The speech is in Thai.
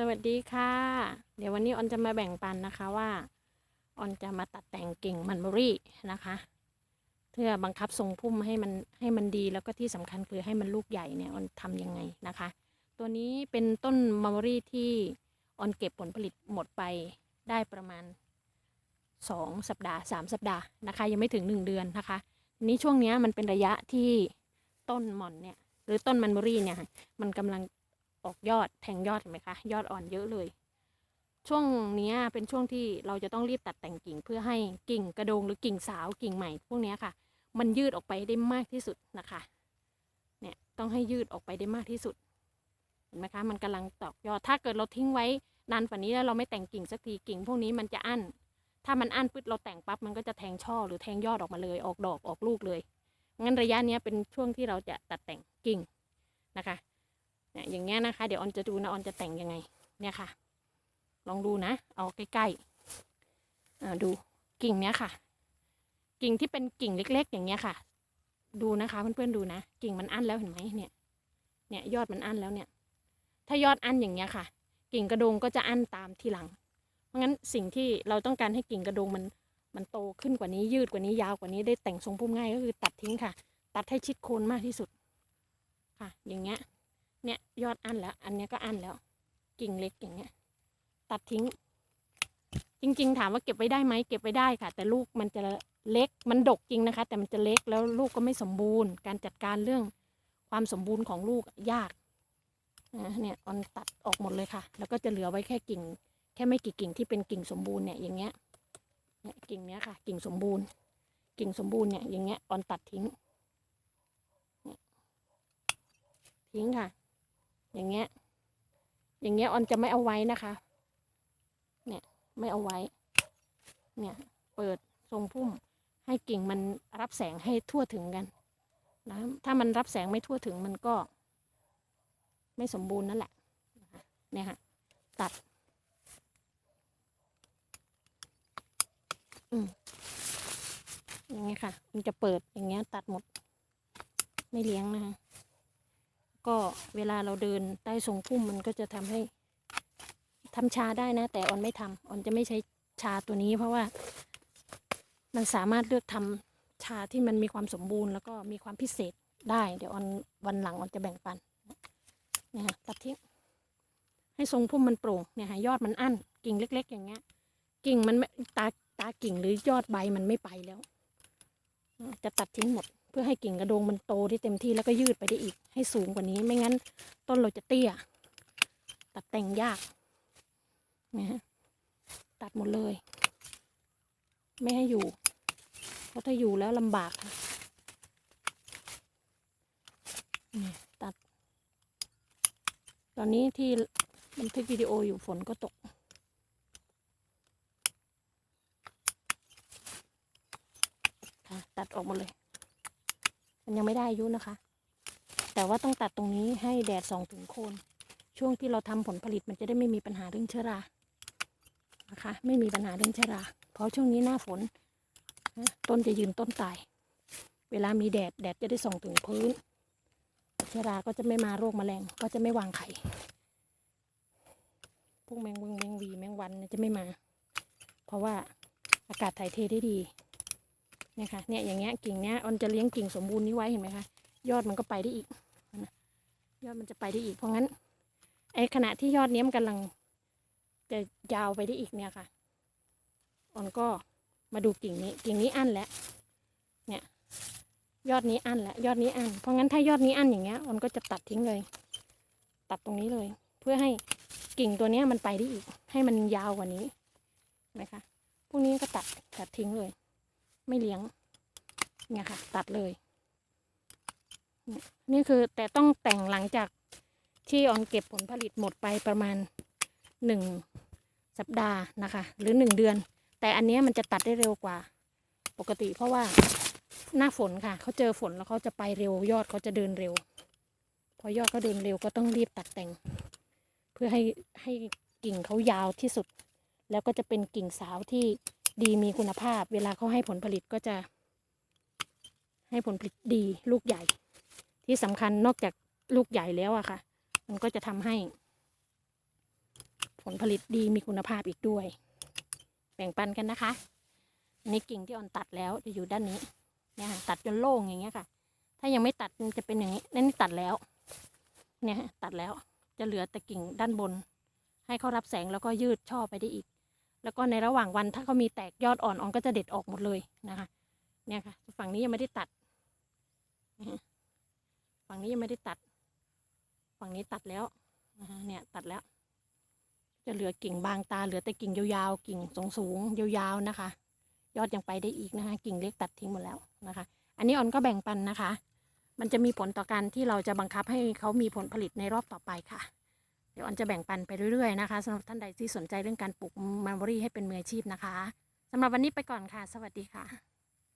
สวัสดีค่ะ เดี๋ยววันนี้ออนจะมาแบ่งปันนะคะว่าออนจะมาตัดแต่งกิ่งมันเบอรี่นะคะเพื่อบังคับทรงพุ่มให้มันให้มันดีแล้วก็ที่สำคัญคือให้มันลูกใหญ่เนี่ยออนทำยังไงนะคะ ตัวนี้เป็นต้นมัลเบอรี่ที่ออนเก็บผลผลิตหมดไปได้ประมาณ 2 สัปดาห์ 3 สัปดาห์นะคะ ยังไม่ถึง 1 เดือนนะคะ นี้ช่วงนี้มันเป็นระยะที่ต้นหม่อนเนี่ยหรือต้นมันเบอรี่เนี่ยมันกำลัง ออกยอดแทงยอดเห็นไหมคะ ยอดอ่อนเยอะเลย ช่วงนี้เป็นช่วงที่เราจะต้องรีบตัดแต่งกิ่งเพื่อให้กิ่งกระโดงหรือกิ่งสาวกิ่งใหม่พวกนี้ค่ะ มันยืดออกไปได้มากที่สุดนะคะ เนี่ยต้องให้ยืดออกไปได้มากที่สุด เห็นไหมคะ มันกำลังตอกยอด ถ้าเกิดเราทิ้งไว้นานกว่านี้แล้วเราไม่แต่งกิ่งสักทีกิ่ง พวกนี้มันจะอั้น ถ้ามันอั้นปุ๊บเราแต่งปั๊บมันก็จะแทงช่อหรือแทงยอดออกมาเลย ออกดอกออกลูกเลย งั้นระยะนี้เป็นช่วงที่เราจะตัดแต่งกิ่งนะคะ เนี่ยอย่างเงี้ยนะคะ เดี๋ยวออนจะดูนะออนจะแต่งยังไง เนี่ยค่ะ ลองดูนะ เอาใกล้ๆอ่าดูกิ่งเนี้ยค่ะ กิ่งที่เป็นกิ่งเล็ก ๆ อย่างเงี้ยค่ะ ดูนะคะเพื่อนๆดูนะ กิ่งมันอั้นแล้วเห็นไหมเนี่ย เนี่ยยอดมันอั้นแล้วเนี่ย ถ้ายอดอั้นอย่างเงี้ยค่ะ กิ่งกระโดงก็จะอั้นตามทีหลัง เพราะงั้นสิ่งที่เราต้องการให้กิ่งกระโดงมันมันโตขึ้นกว่านี้ยืดกว่านี้ยาวกว่านี้ได้แต่งทรงพุ่มง่ายก็คือตัดทิ้งค่ะ ตัดให้ชิดโคนมากที่สุดค่ะ อย่างเงี้ย เนี่ยยอดอันแล้ว อันนี้ก็อันแล้ว กิ่งเล็กอย่างเงี้ย ตัดทิ้ง จริง ๆ ถามว่าเก็บไว้ได้ไหมเก็บไว้ได้ค่ะ แต่ลูกมันจะเล็กมันดกจริงนะคะ แต่มันจะเล็กแล้วลูกก็ไม่สมบูรณ์ การจัดการเรื่องความสมบูรณ์ของลูกยากนะเนี่ยออนตัดออกหมดเลยค่ะ แล้วก็จะเหลือไว้แค่กิ่ง แค่ไม่กี่กิ่งที่เป็นกิ่งสมบูรณ์เนี่ยอย่างเงี้ยเนี่ยกิ่งเนี้ยค่ะ กิ่งสมบูรณ์ กิ่งสมบูรณ์เนี่ยอย่างเงี้ยออนตัดทิ้งทิ้งค่ะ อย่างเงี้ย อย่างเงี้ยออนจะไม่เอาไว้นะคะ เนี่ยไม่เอาไว้ เนี่ยเปิดทรงพุ่มให้กิ่งมันรับแสงให้ทั่วถึงกันนะถ้ามันรับแสงไม่ทั่วถึงมันก็ ไม่สมบูรณ์นั่นแหละเนี่ยค่ะตัดอืมอย่างเงี้ยค่ะ มันจะเปิดอย่างเงี้ยตัดหมด ไม่เลี้ยงนะคะ ก็เวลาเราเดินใต้ทรงพุ่มมันก็จะทำให้ทำชาได้นะ แต่ออนไม่ทำออนจะไม่ใช้ชาตัวนี้ เพราะว่า มันสามารถเลือกทำชาที่มันมีความสมบูรณ์แล้วก็มีความพิเศษได้ เดี๋ยวออนวันหลังออนจะแบ่งปันเนี่ยค่ะตัดทิ้งให้ทรงพุ่มมันโปร่งเนี่ยค่ะยอดมันอั้นกิ่งเล็ก ๆ อย่างเงี้ย กิ่งมันตาตากิ่งหรือยอดใบมันไม่ไปแล้ว จะตัดทิ้งหมด เพื่อให้กิ่งกระโดงมันโตได้เต็มที่แล้วก็ยืดไปได้อีก ให้สูงกว่านี้ ไม่งั้นต้นเราจะเตี้ย ตัดแต่งยากนะฮะตัดหมดเลย ไม่ให้อยู่ เพราะถ้าอยู่แล้วลำบากค่ะนี่ตัด ตอนนี้ที่บันทึกวิดีโออยู่ฝนก็ตก ค่ะ ตัดออกหมดเลย มันยังไม่ได้อายุนะคะ แต่ว่าต้องตัดตรงนี้ให้แดดส่องถึงโคน ช่วงที่เราทำผลผลิตมันจะได้ไม่มีปัญหาเรื่องเชื้อรา นะคะ ไม่มีปัญหาเรื่องเชื้อรา เพราะช่วงนี้หน้าฝนต้นจะยืนต้นตาย เวลามีแดดแดดจะได้ส่องถึงพื้น เชื้อราก็จะไม่มาโรคแมลงก็จะไม่วางไข่ พวกแมงวงแมงวีแมงวันจะไม่มา เพราะว่าอากาศถ่ายเทได้ดี เนี่ยค่ะ เนี่ยอย่างเงี้ยกิ่งเนี้ยออนจะเลี้ยงกิ่งสมบูรณ์นี้ไว้เห็นไหมคะ ยอดมันก็ไปได้อีก ยอดมันจะไปได้อีก เพราะงั้นไอ้ขณะที่ยอดเนี้ยมันกำลัง จะยาวไปได้อีกเนี่ยค่ะออนก็มาดูกิ่งนี้ กิ่งนี้อั้นแล้ว เนี่ย ยอดนี้อั้นแล้ว ยอดนี้อั้น เพราะงั้นถ้ายอดนี้อั้นอย่างเงี้ยออนก็จะตัดทิ้งเลย ตัดตรงนี้เลย เพื่อให้กิ่งตัวเนี้ยมันไปได้อีก ให้มันยาวกว่านี้เห็นไหมคะ พวกนี้ก็ตัดตัดทิ้งเลย ไม่เลี้ยง เนี่ยค่ะ ตัดเลยนี่คือแต่ต้องแต่งหลังจากที่ออนเก็บผลผลิตหมดไปประมาณหนึ่งสัปดาห์นะคะ หรือหนึ่งเดือน แต่อันนี้มันจะตัดได้เร็วกว่า ปกติเพราะว่าหน้าฝนค่ะ เขาเจอฝนแล้วเขาจะไปเร็วยอดเขาจะเดินเร็ว พอยอดเขาเดินเร็วก็ต้องรีบตัดแต่ง เพื่อให้ให้กิ่งเขายาวที่สุด แล้วก็จะเป็นกิ่งสาวที่ ดีมีคุณภาพ เวลาเขาให้ผลผลิตก็จะ ให้ผลผลิตดีลูกใหญ่ ที่สำคัญนอกจากลูกใหญ่แล้วอะค่ะ มันก็จะทำให้ ผลผลิตดีมีคุณภาพอีกด้วย แบ่งปันกันนะคะอันนี้กิ่งที่ออนตัดแล้วจะอยู่ด้านนี้เนี่ยตัดจนโล่งอย่างเงี้ยค่ะ ถ้ายังไม่ตัดมันจะเป็นอย่างนี้นั่นนี่ตัดแล้ว เนี่ยตัดแล้วจะเหลือแต่กิ่งด้านบน ให้เขารับแสงแล้วก็ยืดช่อไปได้อีก แล้วก็ในระหว่างวันถ้าเขามีแตกยอดอ่อนออนก็จะเด็ดออกหมดเลยนะคะ เนี่ยค่ะ ฝั่งนี้ยังไม่ได้ตัด ฝั่งนี้ยังไม่ได้ตัด ฝั่งนี้ตัดแล้วนะคะเนี่ยตัดแล้ว จะเหลือกิ่งบางตาเหลือแต่กิ่งยาวๆกิ่งสูงๆยาวๆนะคะ ยอดยังไปได้อีกนะคะ กิ่งเล็กตัดทิ้งหมดแล้วนะคะ อันนี้ออนก็แบ่งปันนะคะ มันจะมีผลต่อการที่เราจะบังคับให้เขามีผลผลิตในรอบต่อไปค่ะ ดี๋ยวออนจะแบ่งปันไปเรื่อยๆนะคะสำหรับท่านใดที่สนใจเรื่องการปลูกมัลเบอรี่ให้เป็นมืออาชีพนะคะสำหรับวันนี้ไปก่อนค่ะ สวัสดีค่ะ